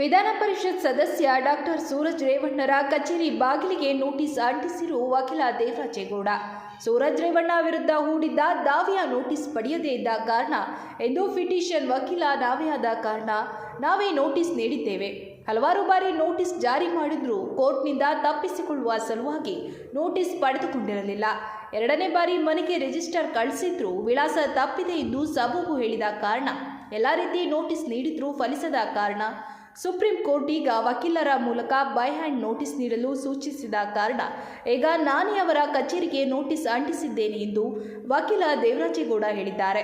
ವಿಧಾನ ಪರಿಷತ್ ಸದಸ್ಯ ಡಾಕ್ಟರ್ ಸೂರಜ್ ರೇವಣ್ಣರ ಕಚೇರಿ ಬಾಗಿಲಿಗೆ ನೋಟಿಸ್ ಅಂಟಿಸಿರುವ ವಕೀಲ ದೇವರಾಜೇಗೌಡ. ಸೂರಜ್ ರೇವಣ್ಣ ವಿರುದ್ಧ ಹೂಡಿದ್ದ ದಾವೆಯ ನೋಟಿಸ್ ಪಡೆಯದೇ ಇದ್ದ ಕಾರಣ ಎಂದು ಪಿಟಿಷನ್ ವಕೀಲ ನಾವೇ ಆದ ಕಾರಣ ನಾವೇ ನೋಟಿಸ್ ನೀಡಿದ್ದೇವೆ. ಹಲವಾರು ಬಾರಿ ನೋಟಿಸ್ ಜಾರಿ ಮಾಡಿದ್ರೂ ಕೋರ್ಟ್ನಿಂದ ತಪ್ಪಿಸಿಕೊಳ್ಳುವ ಸಲುವಾಗಿ ನೋಟಿಸ್ ಪಡೆದುಕೊಂಡಿರಲಿಲ್ಲ. ಎರಡನೇ ಬಾರಿ ಮನೆಗೆ ರಿಜಿಸ್ಟರ್ ಕಳಿಸಿದ್ರೂ ವಿಳಾಸ ತಪ್ಪಿದೆ ಎಂದು ಸಬೂಬು ಹೇಳಿದ ಕಾರಣ ಎಲ್ಲ ರೀತಿ ನೋಟಿಸ್ ನೀಡಿದ್ರೂ ಫಲಿಸದ ಕಾರಣ ಸುಪ್ರೀಂ ಕೋರ್ಟ್ ಈಗ ವಕೀಲರ ಮೂಲಕ ಬೈ ಹ್ಯಾಂಡ್ ನೋಟಿಸ್ ನೀಡಲು ಸೂಚಿಸಿದ ಕಾರಣ, ಈಗ ನಾನೇ ಅವರ ಕಚೇರಿಗೆ ನೋಟಿಸ್ ಅಂಟಿಸಿದ್ದೇನೆ ಎಂದು ವಕೀಲ ದೇವರಾಜೇಗೌಡ ಹೇಳಿದ್ದಾರೆ.